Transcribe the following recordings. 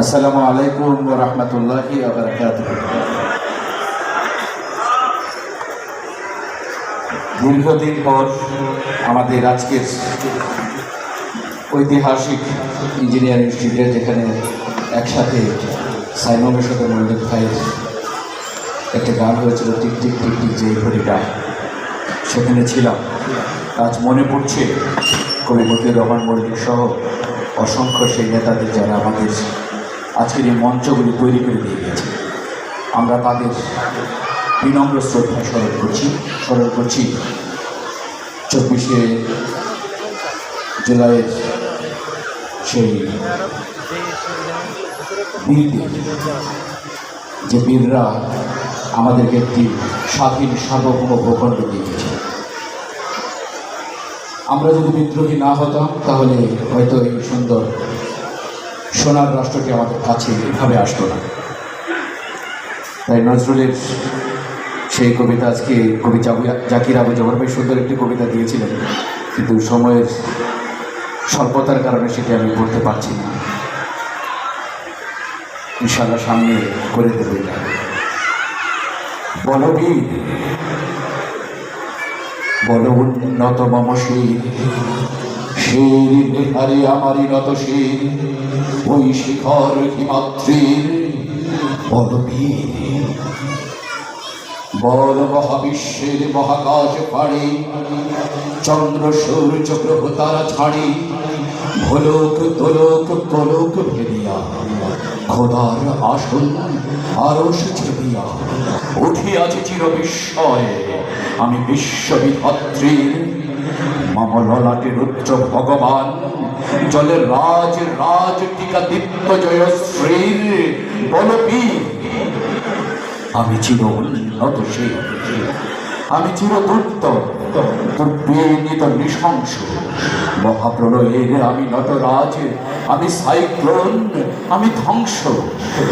আসসালামু আলাইকুম রহমতুল্লাহি দীর্ঘদিন পর আমাদের আজকের ঐতিহাসিক ইঞ্জিনিয়ারিং ইনস্টিটিউটে যেখানে একসাথে সাইমনের সাথে মল্লিক ভাইয়ের একটা গান হয়েছিল, টিক টিক টিক টিক যে ঘড়িটা সেখানে ছিলাম। আজ মনে পড়ছে কবি মতিউর রহমান মল্লিক সহ অসংখ্য সেই নেতাদের যারা আমাদের আজকের এই মঞ্চগুলি তৈরি করে দিয়ে গেছে। আমরা তাদের বিনম্র শ্রদ্ধা স্মরণ করছি। স্মরণ করছি চব্বিশে জুলাইয়ের সেই বীরদের যে বীররা আমাদেরকে একটি স্বাধীন সার্বভৌম ভূখণ্ড দিয়ে গেছে। আমরা যদি বিদ্রোহী না হতাম, তাহলে হয়তো এই সুন্দর সোনার রাষ্ট্রটি আমাদের কাছে এভাবে আসতো না। তাই নজরুলের সেই কবিতা আজকে কবি জাকির আবু জবর ভাই সুন্দর একটি কবিতা দিয়েছিলেন। কিন্তু সময়ের স্বল্পতার কারণে সেটি আমি পড়তে পারছি না। ইনশাল্লাহ সামনে করে দেবে বলবীর বল উন্নত মম শির আমারই নত শির ওই শিখর বলবীর বল মহাবিশ্বের মহাকাশ পাড়ে, চন্দ্র, সূর্য, গ্রহ, তারা ছাড়ি, ভোলক তোলক কলক ভেদিয়া, খোদার আসন আরস ছেদিয়া। উঠিয়াছে চির বিস্ময়ে আমি বিশ্ববিধাত্রীর মম ললাটে রুদ্র ভগবান। জলের রাজ রাজ টিকা দীপ্ত জয়শ্রীর বলবি। আমি চির উন্নত সেই আমি চির দুর্ত দুর্বিনীত নৃশংস। মহাপ্রলয়ের আমি নটরাজ। আমি সাইক্লোন। আমি ধ্বংস।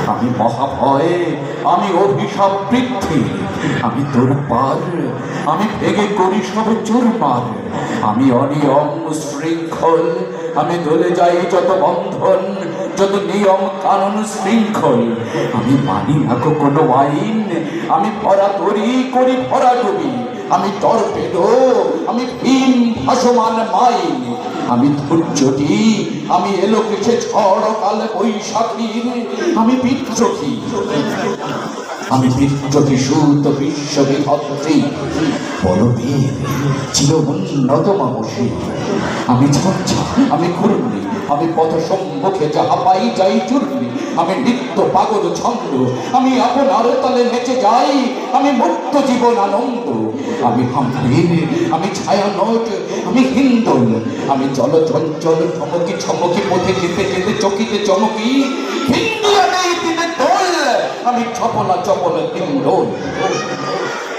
আমি মহাভয়ে। আমি অভিশাপ বৃদ্ধি আমি দুর্বার আমি ভেঙে করি সব চুরমার। আমি অনিয়ম শৃঙ্খল। আমি দলে যাই যত বন্ধন। যত নিয়ম কানুন শৃঙ্খল, আমি মানি না কোনো আইন। আমি ভরা তরি করি ভরা ডুবি। আমি টর্পেডো আমি ভাসমান মাইন। আমি ধৈর্যটি আমি এলো কিছু ঝড় কাল বৈশাখীর। আমি বিদ্রোহী। আমি বিদ্রোহী সুত বিশ্ববিভক্তি বলবীর চির উন্নত মামসী আমি ঝঞ্ঝা, আমি ঘূর্ণি। আমি পথ সম্মুখে যাহা পাই যাই চূর্ণি। আমি নিত্য পাগল ছন্দ। আমি আপনার তলে নেচে যাই। আমি মুক্ত জীবন আনন্দ। আমি হাম্পির আমি ছায়ানট, আমি হিন্দল আমি জল চঞ্চল চমকি ছমকি, পথে যেতে যেতে, চকিতে চমকি। দোল। আমি চপলা চপল হিন্দল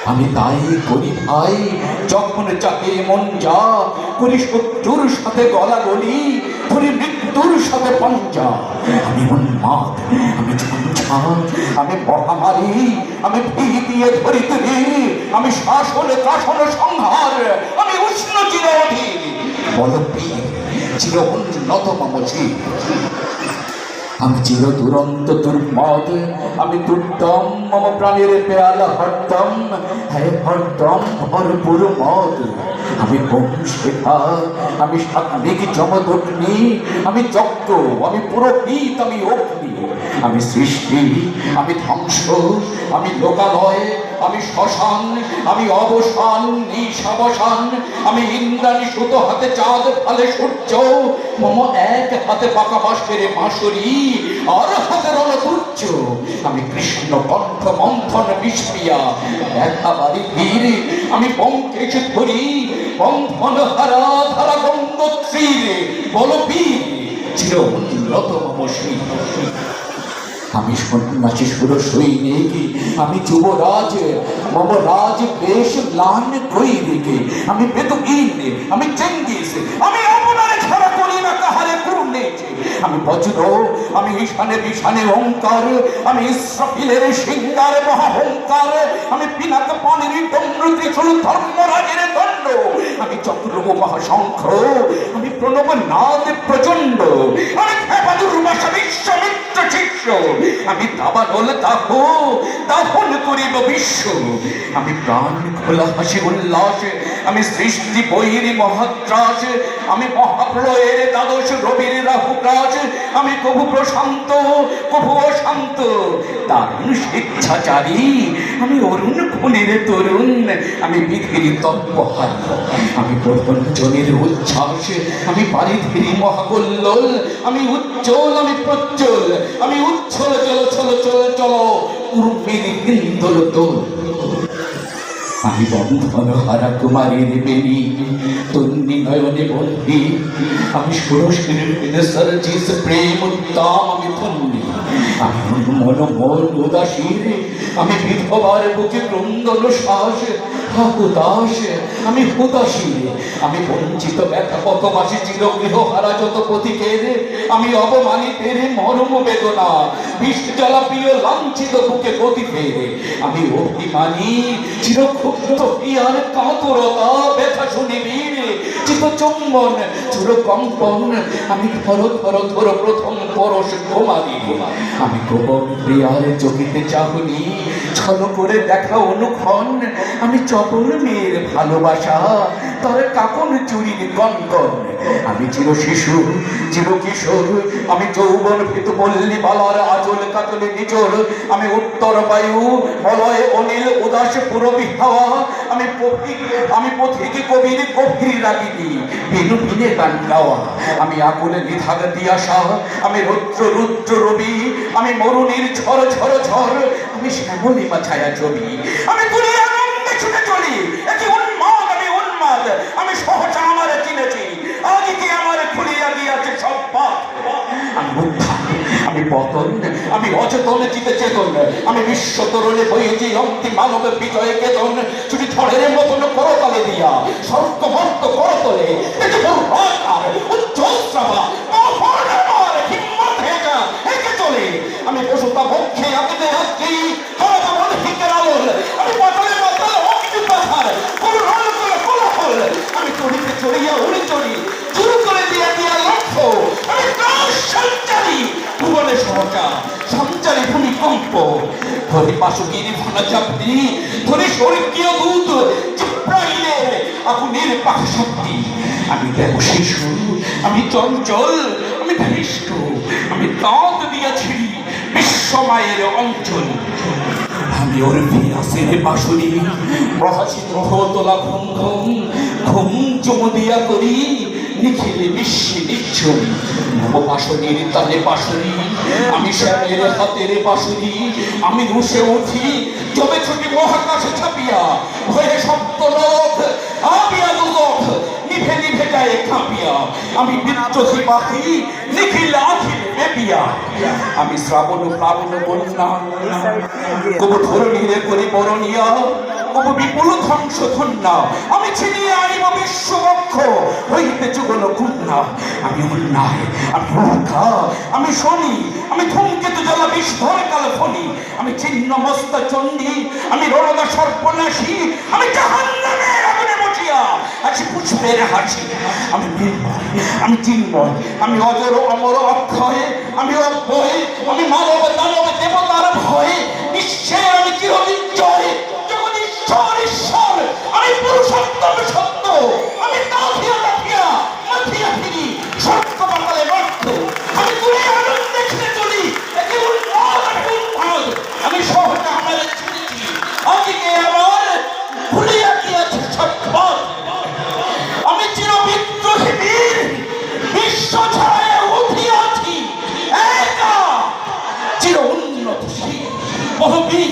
আমি তাই করি ভাই, যখন চাকে মন যা, করি শত্রুর সাথে গলা গলি। ধরি মৃত্যুর সাথে পঞ্জা আমি উন্মাদ, আমি আমি মহামারী, আমি ভি দিয়ে ধরি আমি শাসনে কাশন সংহার, আমি উষ্ণ চির বল চির উন্নত মমছি আমি চির দুরন্ত দুর্মদ আমি দুর্দম, মম প্রাণের পেয়ালা হরদম। হ্যাঁ হরদম, ভরপুর মদ। আমি শেখা আমি সাত্বিক জমদগ্নি। আমি যজ্ঞ, আমি পুরোহিত, আমি অগ্নি। আমি সৃষ্টি, আমি ধ্বংস, আমি লোকালয়। আমি শ্মশান, আমি অবসান নিশাবসান আমি ইন্দ্রাণী সুতো হাতে, চাঁদ ফালে সূর্য, মম এক হাতে পাকা বাঁশের বাঁশরি, আর হাতে রণতুর্য আমি কৃষ্ণ কণ্ঠ মন্থন বিষ্পিয়া দেখা বাড়ি বীর আমি বঙ্কেশ ধরি বন্ধন হারা ধারা গঙ্গোত্রীর বল বীর চির উন্নত মম আমি সন্ন্যাসী সুর সৈনিক। আমি যুবরাজ, মম রাজ বেশ লান কই দিকে আমি বেদুইন, আমি চেঙ্গিস। আমি আপনার ছাড়া করি না কাহারে পূর্ণে আমি বজ্র, আমি ঈশানে বিশানে ওঙ্কার আমি ইসরাফিলের সিঙ্গার মহাহংকার। আমি পিনাক পানির দণ্ড, ত্রিশূল ধর্মরাজের দণ্ড। আমি চক্র মহাশঙ্খ। আমি প্রণব নাদ প্রচণ্ড। আমি খেপা দুর্বাসা বিশ্বমিত্র ঠিক বিশ্ব আমি দাবানল দাহ দাহন করিব বিশ্ব। আমি প্রাণ খোলা হাসি উল্লাসে, আমি সৃষ্টি বৈরী মহাত্রাস, আমি মহাপ্রলয়ের দ্বাদশ রবির রাহুকাজ আমি কবু প্রশান্ত, কবু অশান্ত। দারুণ স্বেচ্ছাচারী আমি অরুণ খুনের তরুণ। আমি বিধির তৎপহার আমি প্রপঞ্চনের উচ্ছ্বাস। আমি পারিধিরি মহাকল্লোল। আমি উজ্জ্বল, আমি প্রজ্জ্বল। আমি উচ্ছল, চল চল চল চল। উর্মির ইন্দোল তোল আমি বন্ধন হারা কুমারীর বেনি তন্নি নয়নে বন্ধি আমি সার্জিস প্রেম উত্তম। আমি ধন্যি আমি মন মন উদাসীর আমি বিধবার বুকে ক্রন্দন শ্বাস উদাস আমি উদাসীর আমি বঞ্চিত ব্যথা কত মাসে চিরগৃহ হারা যত পথিকের আমি অবমানিতের মরম বেদনা। বিষ জ্বালা প্রিয় লাঞ্ছিত বুকে গতি ফেরে আমি অভিমানী, চিরক্ষুব্ধ ইয়ার কাতরতা। ব্যথা শুনিবি চিত চুম্বন চুর কম্পন, আমি ধর ধর ধর, প্রথম পরশ ঘুমাবি আমি গোপন প্রিয়ার চকিতে চাহনি, ছল করে দেখা অনুক্ষণ। আমি চপল মেয়ের ভালোবাসা, তার কাকন চুরির কনকন আমি চির শিশু, চির কিশোর, আমি যৌবন ভীত বল্লি বালার কাতলে নিচর, আমি উত্তর বায়ু, মলয়, অনিল, উদাস, পুরবি হাওয়া, আমি আমি পথিক কবির গভীর রাগিনী বিনু বিনে গান গাওয়া, আমি আকুলে নিধাগ দিয়াশা, আমি রুদ্র রুদ্র রবি, আমি মরুণীর ঝড় ঝড় ঝড় আমি শ্যামলিমা ছায়া ছবি, আমি দুনিয়া আনন্দে ছুটে চলি একটি উন্মাদ, আমি উন্মাদ, আমি সহজা আমার চিনেছি আগে কি আমার খুলিয়া গিয়াছে সব পথ আমি পতন। আমি অচেতনে চিতে চেতন আমি বিশ্ব তরণে বইয়েছি অন্তিম মানবের বিজয়ে কেতন। ছুটি ঝড়ের মতন করতলে দিয়া স্বর্গ মর্ত করতলে ধরি পাশুগির ভানা চাপতি ধরি স্বর্গীয় দূত জিব্রাইলের আগুনের পাখ শক্তি আমি দেব শিশু, আমি চঞ্চল, আমি ধৃষ্ট, আমি দাঁত দিয়াছি অঞ্চল। আমি ওর বাসুরি তোলা ঘুম ঘুম ঘুম চুমু দিয়া করি, নিখিলে বিশ্বে নিচ্ছরি নববাসনীর তালে আমি শ্যামের হাতের বাসুরি আমি রুষে উঠি জমে ছুটি মহাকাশে ছাপিয়া। ভয়ে সপ্ত লোক আবিয়া দুলোক নিভে নিভে যায় কাঁপিয়া। আমি বিদ্রোহী পাখি নিখিল আখিল বেপিয়া আমি শ্রাবণ প্লাবন বন্যা কবু ধরণীরে পরিবরণীয়া কবু বিপুল ধ্বংস ধন্যা আমি ছিনিয়ে আনিব বিশ্ববক্ষ। হইতে যুগল কন্যা আমি অন্যায়, আমি মূর্খা, আমি শনি, আমি ধূমকেতু জ্বালা বিস্ফোর কাল ফণি। আমি ছিন্ন মস্ত চণ্ডী, আমি রণদা সর্বনাশী, আমি জাহান্নামের আগুনে বসিয়া আছি পুষ্পের হাসি। আমি নির্মল, আমি চিন্ময়, আমি অজর অমর অক্ষয়, আমি অব্যয়, আমি মানব, দানব, দেবতার ভয়ে বিশ্বের আমি চিরদিন পুরুষোত্তম সত্য। আমি তাথিয়া তাথিয়া মাথিয়া আমি তুলে আনন্দে ছেড়ে চলি। একে উন্মাদ আমি উন্মাদ আমি সহজে আমার ছেড়েছি। আজকে আমার ভুলিয়া বহুবীর